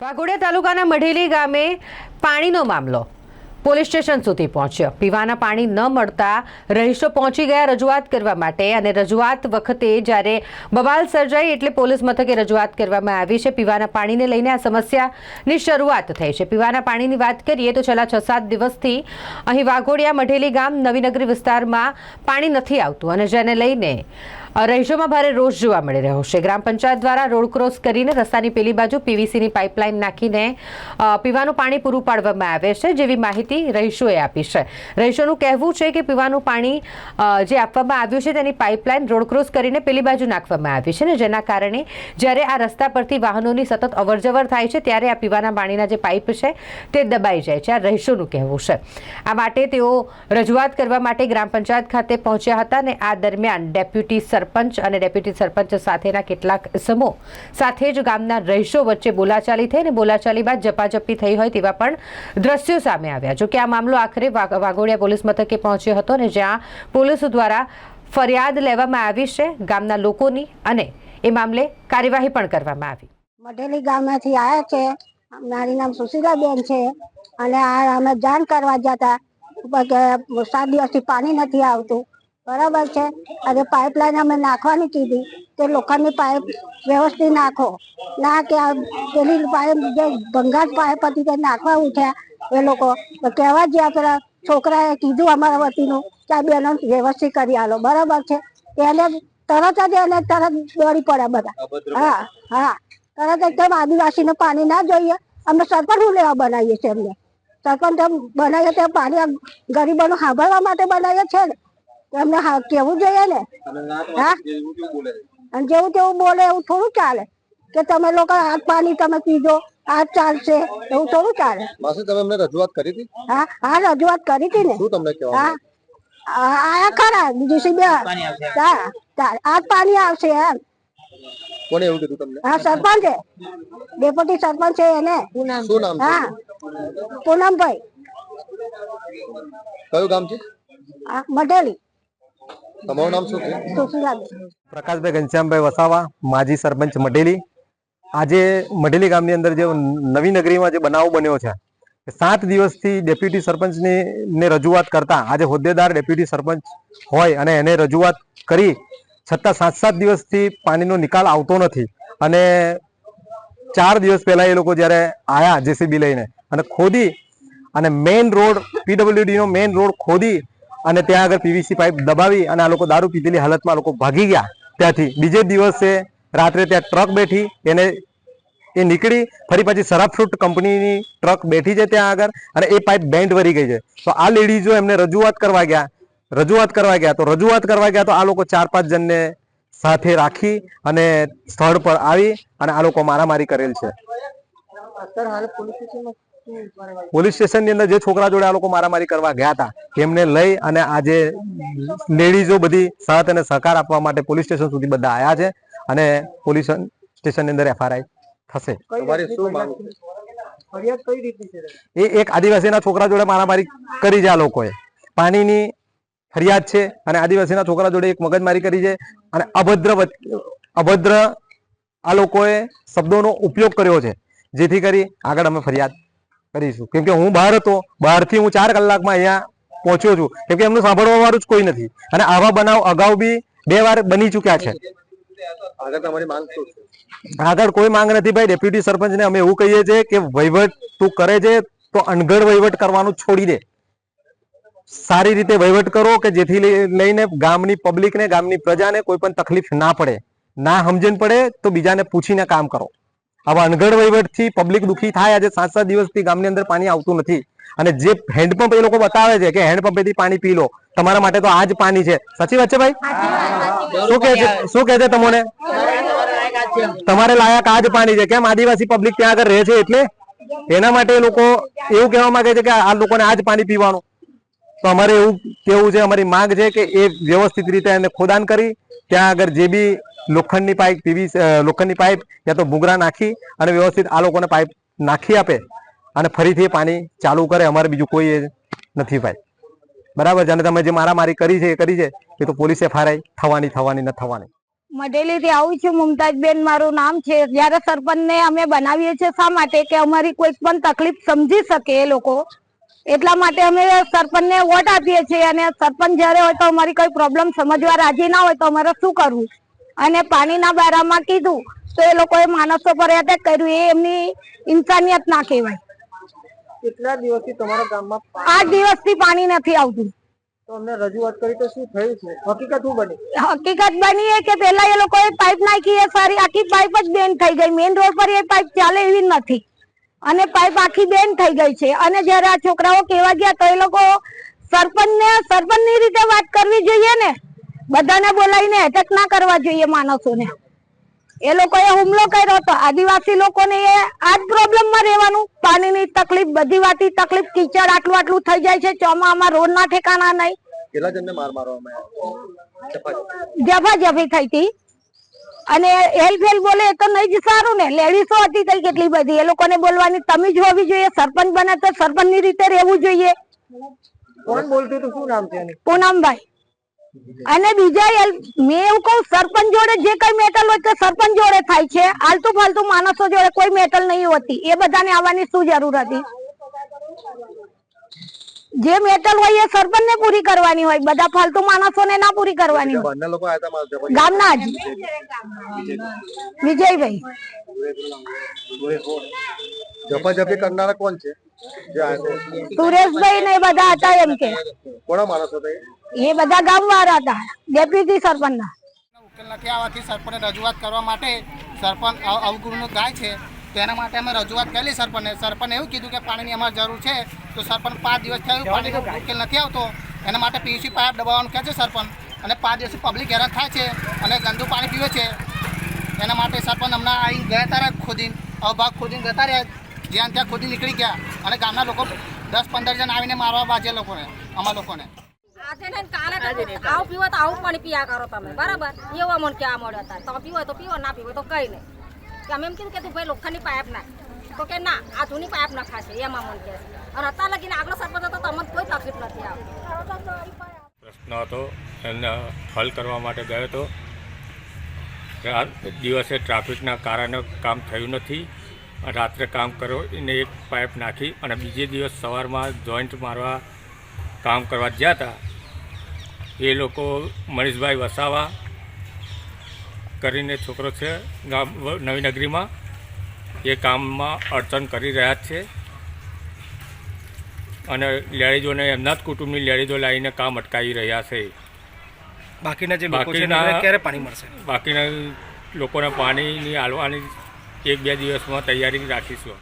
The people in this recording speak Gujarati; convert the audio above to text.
વાઘોડિયા તાલુકાના મઢેલી ગામે પાણીનો મામલો પોલીસ સ્ટેશન સુધી પહોંચ્યો. પીવાના પાણી ન મળતા રહીશો પહોંચી ગયા રજૂઆત કરવા માટે અને રજૂઆત વખતે જ્યારે બબાલ સર્જાઈ એટલે પોલીસ મથકે રજૂઆત કરવામાં આવી છે, પીવાના પાણીને લઈને આ સમસ્યાની શરૂઆત થઈ છે. પીવાના પાણીની વાત કરીએ તો છેલ્લા છ સાત દિવસથી અહીં વાઘોડિયા મઢેલી ગામ નવીનગરી વિસ્તારમાં પાણી નથી આવતું અને જેને લઈને રહીશોમાં ભારે રોષ જોવા મળી રહ્યો છે. ગ્રામ પંચાયત દ્વારા રોડ ક્રોસ કરીને રસ્તાની પેલી બાજુ પીવીસીની પાઇપલાઇન નાખીને પીવાનું પાણી પૂરું પાડવામાં આવે છે જેવી માહિતી રહીશોએ આપી છે. રહીશોનું કહેવું છે કે પીવાનું પાણી જે આપવામાં આવ્યું છે તેની પાઇપલાઇન રોડ ક્રોસ કરીને પેલી બાજુ નાખવામાં આવી છે ને જેના કારણે જ્યારે આ રસ્તા પરથી વાહનોની સતત અવરજવર થાય છે ત્યારે આ પીવાના પાણીના જે પાઇપ છે તે દબાઈ જાય છે. આ રહીશોનું કહેવું છે. આ માટે તેઓ રજૂઆત કરવા માટે ગ્રામ પંચાયત ખાતે પહોંચ્યા હતા અને આ દરમિયાન ડેપ્યુટી સરપંચ અને ડેપ્યુટી સરપંચ સાથેના કેટલાક સમૂહ સાથે જ ગામના રહીશો વચ્ચે બોલાચાલી થઈ અને બોલાચાલી બાદ ઝપાઝપી થઈ હોય તેવા પણ દ્રશ્યો સામે આવ્યા. જો કે આ મામલો આખરે વાઘ- વાઘોડિયા પોલીસ મથકે પહોંચ્યો હતો અને જ્યાં પોલીસ દ્વારા ફરિયાદ લેવામાં આવી છે. ગામના લોકોની અને એ મામલે કાર્યવાહી પણ કરવામાં આવી. મઢેલી ગામમાંથી આવ્યા છે. મારી નામ સુશીલાબેન છે અને આ અમે જાણ કરવા જતા સાત દિવસથી પાણી નથી આવતું. બરાબર છે? અને પાઇપલાઇન અમે નાખવાની કીધી કે લોખંડની પાઇપ વ્યવસ્થિત નાખો. ના કે આ પેલી પાઇપ જે ભંગાર પાઇપ હતી તે નાખવા ઉઠ્યા એ લોકો. કહેવા જ્યાં પેલા છોકરાએ કીધું અમારા વતીનું કે આ બેનો વ્યવસ્થિત કરી આલો. બરાબર છે? એને તરત જ એને તરત દોડી પડ્યા બધા. હા હા. તરત એકદમ આદિવાસીને પાણી ના જોઈએ. અમે સરપંચ લેવા બનાવીએ છીએ એમને. સરપંચ બનાવીએ ત્યાં પાણી ગરીબોનું સાંભળવા માટે બનાવીએ છે ને. એમને હા કેવું જોઈએ ને? હા? અને જેવું તેવું બોલે એવું થોડું ચાલે. કે તમે લોકો આ પાણી તમે પીજો આ ચાલશે એવું થોડું ચાલે. માસી તમે એમને રજૂઆત કરી હતી? હા હા રજૂઆત કરી હતી ને. શું તમને કહેવા હા. આ- આયા ખરા બીજી બે હા ચાલ આ પાણી આવશે એમ. કોને એવું કીધું તમને? હા સરપંચ. છે ડેપ્યુટી સરપંચ છે એને. શું નામ છે? હા. પૂનમભાઈ. કયું ગામ છે? મઢેલી. તમારું નામ શું છે? પ્રકાશભાઈ ઘનશ્યામભાઈ વસાવા માજી સરપંચ મઢેલી. આજે મઢેલી ગામની અંદર જે નવી નગરીમાં જે બનાવ બન્યો છે સાત દિવસથી ડેપ્યુટી સરપંચની ને રજૂઆત કરતા આજે હોદ્દેદાર ડેપ્યુટી સરપંચ હોય અને એને રજૂઆત કરી છતાં સાત સાત દિવસથી પાણીનો નિકાલ આવતો નથી. અને ચાર દિવસ પહેલા એ લોકો જ્યારે આવ્યા જેસીબી લઈને અને ખોદી અને મેઇન રોડ પીડબ્લ્યુડીનો મેઇન રોડ ખોદી અને ત્યાં આગળ પીવીસી પાઇપ દબાવી અને આ લોકો દારૂ પીધેલી હાલતમાં લોકો ભાગી ગયા ત્યાંથી. બીજે દિવસે રાત્રે ત્યાં ટ્રક બેઠી, એને એ નીકળી, ફરી પાછી શરાબ ફ્રૂટ કંપનીની ટ્રક બેઠી છે ત્યાં આગળ અને એ પાઇપ બેન્ડ વરી ગઈ છે. તો આ લેડીઝો એમને રજૂઆત કરવા ગયા. રજૂઆત કરવા ગયા. તો રજૂઆત કરવા ગયા તો આ લોકો ચાર પાંચ જણને સાથે રાખી અને સ્થળ પર આવી અને આ લોકો મારામારી કરેલ છે. પોલીસ સ્ટેશનની અંદર જે છોકરા જોડે આ લોકો મારામારી કરવા ગયા હતા એમને લઈ અને આજે લેડીઝો બધી સાથ અને સહકાર આપવા માટે પોલીસ સ્ટેશન સુધી બધા આવ્યા છે અને પોલીસ સ્ટેશનની અંદર એફઆરઆઈ થશે. તમારી શું માંગ? છે? એ એક આદિવાસીના છોકરા જોડે મારામારી કરી છે આ લોકોએ. પાણીની ફરિયાદ છે અને આદિવાસીના છોકરા જોડે એક મગજમારી કરી છે અને અભદ્ર અભદ્ર આ લોકોએ શબ્દોનો ઉપયોગ કર્યો છે. જેથી કરી આગળ અમે ફરિયાદ કરીશું. કેમ કે હું બહાર હતો બહારથી હું ચાર કલાકમાં અહીંયા પહોંચ્યો છું. કેમ કે એમનું સાંભળવા વાળું જ કોઈ નથી. અને આવા બનાવ અગાઉ બી બે વાર બની ચૂક્યા છે. આગળ કોઈ માંગ નથી ભાઈ. ડેપ્યુટી સરપંચને અમે એવું કહીએ છીએ કે વહીવટ તું કરે છે તો અનગઢ વહીવટ કરવાનું છોડી દે. સારી રીતે વહીવટ કરો કે જેથી લઈને ગામની પબ્લિકને ગામની પ્રજાને કોઈ પણ તકલીફ ના પડે. ના સમજણ પડે તો બીજાને પૂછીને કામ કરો. આવા અનગઢ વહીવટથી પબ્લિક દુઃખી થાય આજે સાત સાત દિવસથી ગામની અંદર પાણી આવતું નથી. અને જે હેન્ડપંપ એ લોકો બતાવે છે કે હેન્ડપંપેથી પાણી પી લો. તમારા માટે તો આ જ પાણી છે. સાચી વાત છે ભાઈ? શું કે છે? તમને? તમારે લાયક આ જ પાણી છે. કેમ? આદિવાસી પબ્લિક ત્યાં આગળ રહે છે એટલે? એના માટે એ લોકો એવું કહેવા માંગે છે કે આ લોકોને આ જ પાણી પીવાનું. તો અમારે એવું કેવું છે, અમારી માંગ છે કે એ વ્યવસ્થિત રીતે એને ખોદાણ કરી. ત્યાં આગળ જે બી લોખંડની પાઇપ, પીવી લોખંડની પાઇપ યા તો ભૂંગરા નાખી અને વ્યવસ્થિત આ લોકોને પાઇપ નાખી આપે અને ફરીથી પાણી ચાલુ કરે. અમારે બીજું કોઈ નથી ભાઈ. બરાબર અને તમે જે મારામારી કરી છે, એ કરી છે, એ તો પોલીસ એફઆરઆઈ થવાની થવાની, ન થવાની. મઢેલીથી આવું છું, મુમતાજબેન મારું નામ છે. જ્યારે સરપંચને અમે બનાવીએ છીએ, શા માટે? કે અમારી કોઈ પણ તકલીફ સમજી શકે એ લોકો. એટલા માટે અમે સરપંચને વોટ આપીએ છીએ. અને સરપંચ જ્યારે હોય તો અમારી કોઈ પ્રોબ્લેમ સમજવા રાજી ના હોય તો અમારે શું કરવું? અને પાણીના બારામાં કીધું તો એ લોકોએ માણસો પર એટેક કર્યું. એ એમની ઇન્સાનિયત ના કહેવાય. કેટલા દિવસથી તમારા ગામમાં આઠ દિવસથી પાણી નથી આવતું. તો અમને રજૂઆત કરી તો શું થયું છે? હકીકત શું બની? હકીકત બની એ કે પેલા એ લોકોએ પાઇપ નાખી એ સારી આખી પાઇપ જ બેન થઈ ગઈ. મેઇન રોડ પર એ પાઇપ ચાલે એવી નથી. અને પાઇપ આખી બેન થઈ ગઈ છે. અને જ્યારે આ છોકરાઓ કેવા ગયા તો એ લોકો સરપંચ ને સરપંચની રીતે વાત કરવી જોઈએ ને? બધાને બોલાવીને એટેક ના કરવા જોઈએ માણસોને. એ લોકોએ હુમલો કર્યો હતો આદિવાસી લોકોને એ આ જ પ્રોબ્લેમમાં રહેવાનું. પાણીની તકલીફ બધી વાતી તકલીફ કીચડ આટલું આટલું થઈ જાય છે ચોમામાં રોડ ના ઠેકાણા નહીં. કેટલા જણને માર મારવામાં આવ્યા? ચપાટી થઈ હતી. અને હેલ્પ હેલ્પ બોલે એ તો નહીં જ સારું ને. લેડીસો હતી તઈ કેટલી બધી. એ લોકોને બોલવાની તમીજ હોવી જોઈએ સરપંચ બને તો સરપંચની રીતે રહેવું જોઈએ. કોણ બોલતું હતું? શું નામ છે પૂનમભાઈ. અને બીજા મેં એવું કહું સરપંચ જોડે જે કઈ મેટલ હોય તે સરપંચ જોડે થાય છે. આલતુ ફાલતુ માણસો જોડે કોઈ મેટલ નહીં હોતી. એ બધાને આવવાની શું જરૂર હતી? જે મેટલ હોય એ સરપંચ ને પૂરી કરવાની હોય. બધા ફાલતુ માણસોને ના પૂરી કરવાની હોય. ગામના જ. વિજયભાઈ. ઝપાઝપી કરનારા કોણ છે? સુરેશભાઈ ને એ બધા હતા એમ કે. કોના માણસો હતા એ? બધા ગામ વાળા હતા ડેપ્યુટી સરપંચ ના ઉકેલ નથી આવવાથી સરપંચને રજૂઆત કરવા માટે સરપંચ અવ- અવગુણનું ગાય છે તેના માટે અમે રજૂઆત કરેલી સરપંચને. સરપંચ એવું કીધું કે પાણીની અમારે જરૂર છે તો સરપંચ પાંચ દિવસ થયું પાણીનો ઉકેલ નથી આવતો. એના માટે પીયુસી પાઇપ દબાવવાનું કહે છે સરપંચ અને પાંચ દિવસથી પબ્લિક હેરાન થાય છે અને ગંદુ પાણી પીવે છે. એના માટે સરપંચ હમણાં અહીં ગયા તારા ખોદીને અવભાગ ખોદીને જતા રહ્યા. જ્યાં ત્યાં ખોદી નીકળી ગયા અને ગામના લોકો દસ પંદર જણ આવીને મારવા બાજે લોકોને અમારા લોકોને. આજે ને કાલે આવું પીવો તો આવું પાણી પીયા કરો તમે બરાબર? એવું અમને ક્યાં મળ્યો હતા. તમે પીવો તો પીવો ના પીવો તો કંઈ નહીં. કે અમે એમ કીધું કે તું ભાઈ લોખંડની પાઇપ નાખ. તો કે ના આ જૂની પાઇપ નખાશે એમાં મને કહે અને અત્યારે લગીને આગલો સરપંચ હતો તમને કોઈ તકલીફ નથી આવતી. પ્રશ્ન હતો એને હલ કરવા માટે ગયો હતો. કે આ દિવસે ટ્રાફિકના કારણે કામ થયું નથી. રાત્રે કામ કરો એને એક પાઇપ નાખી અને બીજે દિવસ સવારમાં જોઈન્ટ મારવા કામ કરવા ગયા હતા. એ લોકો મનીષભાઈ વસાવા કરીને છોકરો છે ગામ નવી નગરીમાં. એ કામમાં અડચણ કરી રહ્યા છે. અને લેડીઝોને એમના જ કુટુંબની લેડીઝો લાવીને કામ અટકાવી રહ્યા છે. બાકીના જે બાકીના- ક્યારે પાણી મળશે? બાકીના લોકોને પાણીની હાલવાની એક બે દિવસમાં તૈયારી રાખીશું.